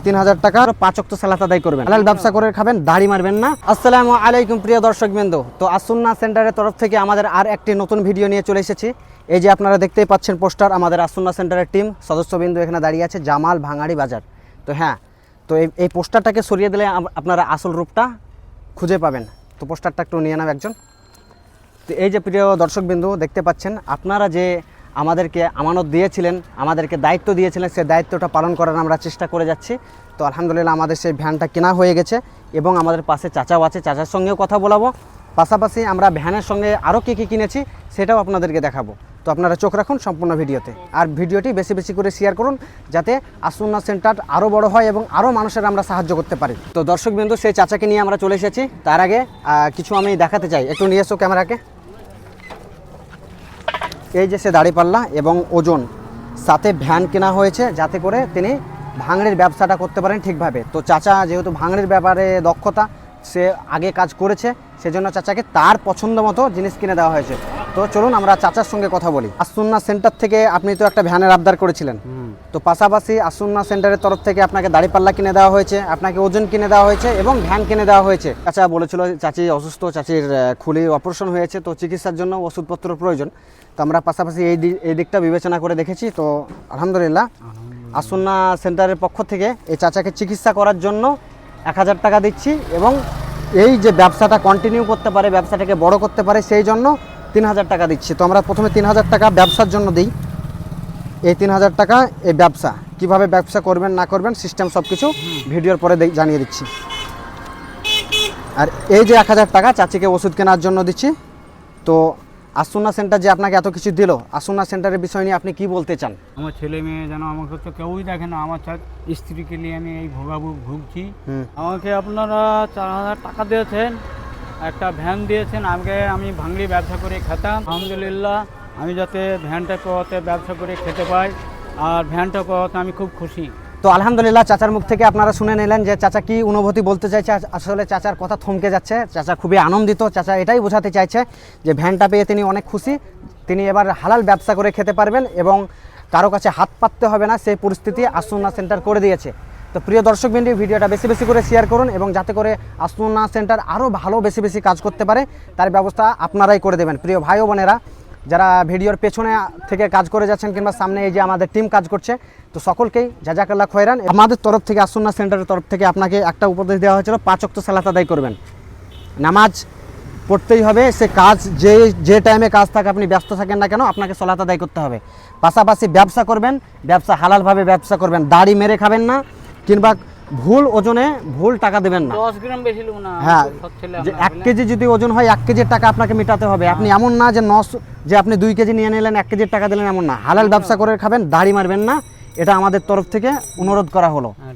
তিন হাজার টাকা পাঁচ অক্ট সালাত আদায় করবেন। হালাল ব্যবসা করে খাবেন, দাড়ি মারবেন না। আসসালামু আলাইকুম, প্রিয় দর্শক বিন্দু তো আসুন্না সেন্টারের তরফ থেকে আমাদের আর একটি নতুন ভিডিও নিয়ে চলে এসেছি। এই যে আপনারা দেখতেই পাচ্ছেন পোস্টার, আমাদের আসুন্না সেন্টারের টিম, সদস্যবিন্দু এখানে দাঁড়িয়ে আছে, জামাল ভাঙাড়ি বাজার। তো হ্যাঁ তো এই এই পোস্টারটাকে সরিয়ে দিলে আপ- আপনারা আসল রূপটা খুঁজে পাবেন। তো পোস্টারটা একটু নিয়ে নাও একজন। তো এই যে প্রিয় দর্শকবিন্দু, দেখতে পাচ্ছেন, আপনারা যে আমাদেরকে আমানত দিয়েছিলেন, আমাদেরকে দায়িত্ব দিয়েছিলেন, সেই দায়িত্বটা পালন করার আমরা চেষ্টা করে যাচ্ছি। তো আলহামদুলিল্লাহ আমাদের সেই ভ্যানটা কেনা হয়ে গেছে এবং আমাদের পাশে চাচাও আছে, চাচার সঙ্গেও কথা বলাবো। পাশাপাশি আমরা ভ্যানের সঙ্গে আরও কী কী কিনেছি সেটাও আপনাদেরকে দেখাবো। তো আপনারা চোখ রাখুন সম্পূর্ণ ভিডিওতে। আর ভিডিওটি বেশি বেশি করে শেয়ার করুন যাতে আসুন্না সেন্টার আরও বড় হয় এবং আরও মানুষের আমরা সাহায্য করতে পারি। তো দর্শকবিন্দু, সেই চাচাকে নিয়ে আমরা চলে এসেছি। তার আগে কিছু আমি দেখাতে চাই। একটু নিয়ে এসো ক্যামেরাকে। এই যে সে দাড়িপাল্লা এবং ওজন, সাথে ভ্যান কেনা হয়েছে যাতে করে তিনি ভাঙড়ির ব্যবসাটা করতে পারেন ঠিকভাবে। তো চাচা যেহেতু ভাঙড়ির ব্যাপারে দক্ষতা, সে আগে কাজ করেছে, সেজন্য চাচাকে তার পছন্দ মতো জিনিস কিনে দেওয়া হয়েছে। তো চলুন আমরা চাচার সঙ্গে কথা বলি। আসুন্না সেন্টার থেকে আপনি তো একটা ভ্যানের আবদার করেছিলেন। তো পাশাপাশি আসুন্না সেন্টারের তরফ থেকে আপনাকে দাড়িপাল্লা কিনে দেওয়া হয়েছে আপনাকে ওজন কিনে দেওয়া হয়েছে এবং ভ্যান কিনে দেওয়া হয়েছে। চাচা বলেছিল চাচি অসুস্থ চাচির খুলি অপারেশন হয়েছে তো চিকিৎসার জন্য ওষুধপত্র প্রয়োজন। তো আমরা পাশাপাশি এই এই দিকটা বিবেচনা করে দেখেছি। তো আলহামদুলিল্লাহ আসুন্না সেন্টারের পক্ষ থেকে এই চাচাকে চিকিৎসা করার জন্য এক হাজার টাকা দিচ্ছি এবং এই যে ব্যবসাটা কন্টিনিউ করতে পারে ব্যবসাটাকে বড় করতে পারে সেই জন্য তিন হাজার টাকা দিচ্ছি। তো আমরা প্রথমে তিন হাজার টাকা ব্যবসার জন্য দিই। এই তিন হাজার টাকা এই ব্যবসা কীভাবে ব্যবসা করবেন না করবেন সিস্টেম সব কিছু ভিডিওর পরে জানিয়ে দিচ্ছি। আর এই যে এক হাজার টাকা চাচিকে ওষুধ কেনার জন্য দিচ্ছি। তো আসুনা সেন্টার যে আপনাকে এত কিছু দিল আসুনা সেন্টারের বিষয় নিয়ে আপনি কি বলতে চান? আমার ছেলে মেয়ে যেন আমাকে তো কেউই দেখে না আমার স্ত্রীকে নিয়ে আমি এই ভোগাভুগ ভুগছি। আমাকে আপনারা চার হাজার টাকা দিয়েছেন। একটা ভ্যান দিয়েছেন, আগে আমি ভাঙলি ব্যবসা করে খেতাম। আলহামদুলিল্লাহ, আমি যাতে ভ্যানটা পাওয়াতে ব্যবসা করে খেতে পাই, আর ভ্যানটা পাওয়াতে আমি খুব খুশি। তো আলহামদুলিল্লাহ, চাচার মুখ থেকে আপনারা শুনে নিলেন যে চাচা কি অনুভূতি বলতে চাইছে। আসলে চাচার কথা থমকে যাচ্ছে, চাচা খুবই আনন্দিত। চাচা এটাই বোঝাতে চাইছে যে ভ্যানটা পেয়ে তিনি অনেক খুশি। তিনি এবার হালাল ব্যবসা করে খেতে পারবেন এবং কারও কাছে হাত পাততে হবে না, সেই পরিস্থিতি আসুন্না সেন্টার করে দিয়েছে। তো প্রিয় দর্শক বিন্দু ভিডিওটা বেশি বেশি করে শেয়ার করুন এবং যাতে করে আসুন্না সেন্টার আরও ভালো বেশি বেশি কাজ করতে পারে, তার ব্যবস্থা আপনারাই করে দেবেন। প্রিয় ভাই বোনেরা, যারা ভিডিওর পেছনে থেকে কাজ করে যাচ্ছেন কিংবা সামনে এই যে আমাদের টিম কাজ করছে, তো সকলকেই যা জাজাকাল্লা খয়রান। আমাদের তরফ থেকে আসুন্না সেন্টারের তরফ থেকে আপনাকে একটা উপদেশ দেওয়া হয়েছিল, পাঁচ অক্ত সালাত আদায় করবেন। নামাজ পড়তেই হবে, সে কাজ যে যে টাইমে কাজ থাকে, আপনি ব্যস্ত থাকেন না কেন, আপনাকে সলাত আদায় করতে হবে। পাশাপাশি ব্যবসা করবেন, ব্যবসা হালালভাবে ব্যবসা করবেন, দাড়ি মেরে খাবেন না কিংবা ভুল ওজনে ভুল টাকা দেবেন না। দশ গ্রাম বেশি না হ্যাঁ যে এক কেজি যদি ওজন হয় এক কেজির টাকা আপনাকে মেটাতে হবে। আপনি এমন না যে নশ যে আপনি দুই কেজি নিয়ে নিলেন এক কেজির টাকা দিলেন এমন না। হালাল ব্যবসা করে খাবেন দাড়ি মারবেন না। এটা আমাদের তরফ থেকে অনুরোধ করা হলো। হ্যাঁ,